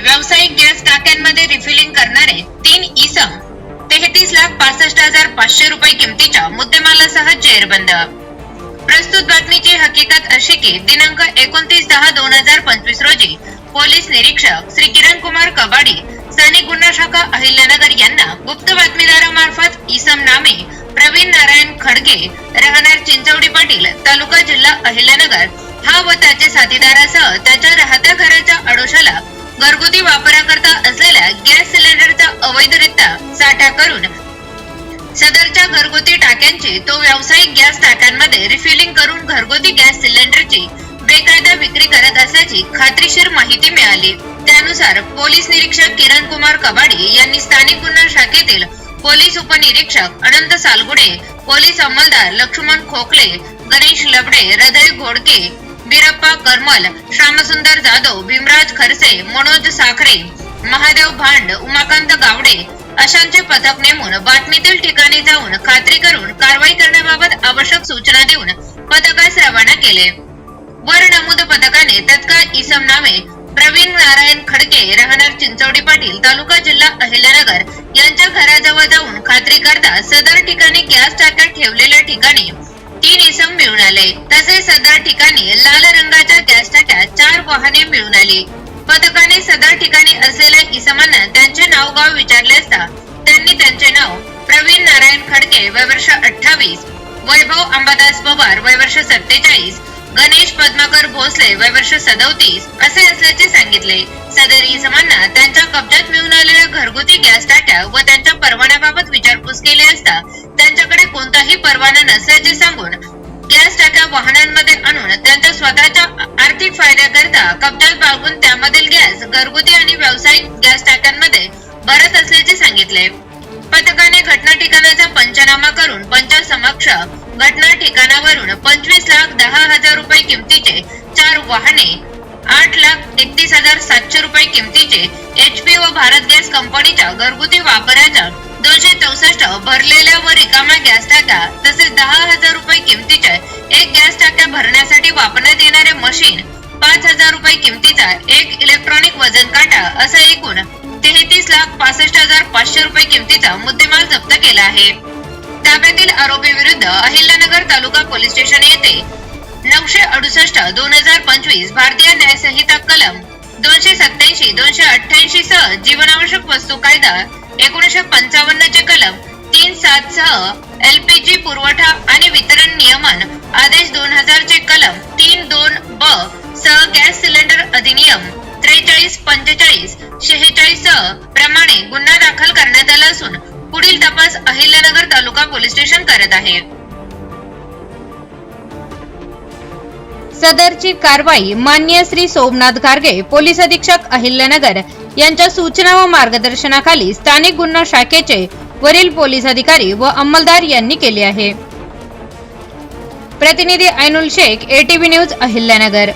व्यावसायिक गॅस टाक्यांमध्ये रिफिलिंग करणारे तीन इसम तेहतीस लाख पासष्ट हजार पाचशे रुपये किमतीच्या मुद्देमालासह जेरबंद. प्रस्तुत बातमीची हकीकत अशी की दिनांक एकोणतीस दहा दोन हजार पंचवीस रोजी पोलीस निरीक्षक श्री किरण कुमार कबाडी स्थानिक गुन्हा शाखा अहिल्यानगर यांना गुप्त बातमीदारामार्फत इसम नामे प्रवीण नारायण खडगे राहणार चिंचवडी पाटील तालुका जिल्हा अहिल्यानगर. हा व त्याचे साथीदारासह त्याच्या राहत्या घराच्या अडोशाला घरगुती वापराकरता असलेल्या गॅस सिलेंडरचा अवैधरित्या साठा करून सदरच्या घरगुती टाक्यांची तो व्यावसायिक गॅस टाक्यांमध्ये रिफिलिंग करून घरगुती गॅस सिलेंडरची बेकायदा विक्री करत असल्याची खात्रीशीर माहिती मिळाली. त्यानुसार पोलीस निरीक्षक किरण कुमार कबाडी यांनी स्थानिक गुन्हा शाखेतील पोलीस उपनिरीक्षक अनंत सालगुडे पोलीस अंमलदार लक्ष्मण खोकले गणेश लबडे हृदय घोडके बिरप्पा करमल श्यामसुंदर जाधव भीमराज खरसे मनोज साखरे महादेव भांड उमाकांत गावडे अशांचे पथक नेमून बातमीतील ठिकाणी जाऊन खात्री करून कारवाई करण्याबाबत आवश्यक सूचना देऊन पथकास रवाना केले. वर नमूद पथकाने तत्काळ इसम नामे प्रवीण नारायण खडके राहणार चिंचवडी पाटील तालुका जिल्हा अहिल्यानगर यांच्या घराजवळ जाऊन खात्री करता सदर ठिकाणी गॅस टाक्या ठेवलेल्या ठिकाणी मिळून आले तसेच सदर ठिकाणी लाल रंगाच्या गॅसटाक्या चार वाहने मिळून आली. पथकाने सदर ठिकाणी असलेल्या इसमांना त्यांचे नाव गाव विचारले असता त्यांनी त्यांचे नाव प्रवीण नारायण खडके वय वर्ष अठ्ठावीस वैभव अंबादास पवार वय वर्ष सत्तेचाळीस गणेश पद्माकर भोसले वय वर्ष सदोतीस असे असल्याचे सांगितले. सदर इसमांना त्यांच्या कब्जात मिळून आलेल्या घरगुती गॅस टाक्या व त्यांच्या परवान्याबाबत विचारपूस केली असता त्यांच्याकडे कोणताही परवाना नसल्याचे सांगून वाहनांमध्ये आणून त्यांच्या स्वतःच्या आर्थिक फायद्याकरिता कब्जात बाळगून त्यामधील गॅस घरगुती आणि व्यावसायिक गॅस टाक्यांमध्ये भरत असल्याचे सांगितले. पथकाने घटना ठिकाणाचा पंचनामा करून पंचासमक्ष घटना ठिकाणावरून पंचवीस लाख दहा हजार रुपये किमतीचे चार वाहने आठ लाख एकतीस हजार सातशे रुपये किमतीचे एचपी व भारत गॅस कंपनीच्या घरगुती वापराच्या दोनशे चौसष्ट भरलेल्या व रिकाम्या गॅस टाक्या तसेच दहा हजार असं एकूण तेहतीस लाख पासष्ट हजार पाचशे रुपये किमतीचा मुद्देमाल जप्त केला आहे. ताब्यातील आरोपी विरुद्ध अहिल्यानगर तालुका पोलीस स्टेशन येथे नऊशे अडुसष्ट दोन हजार पंचवीस भारतीय न्याय संहिता कलम दोनशे सत्याऐंशी दोनशे अठ्ठ्याऐंशी सह जीवनावश्यक वस्तू कायदा एकोणीशे पंचावन्न चे कलम तीन सात सह एलपीजी पुरवठा आणि वितरण विश्लेषण करत आहे. सदरची कारवाई मान्य श्री सोमनाथ गार्गे पोलीस अधीक्षक अहिल्यानगर यांच्या सूचना व मार्गदर्शनाखाली स्थानिक गुन्हा शाखेचे वरील पोलीस अधिकारी व अंमलदार यांनी केले आहे. प्रतिनिधी ऐनुल शेख एटीव्ही न्यूज अहिल्यानगर.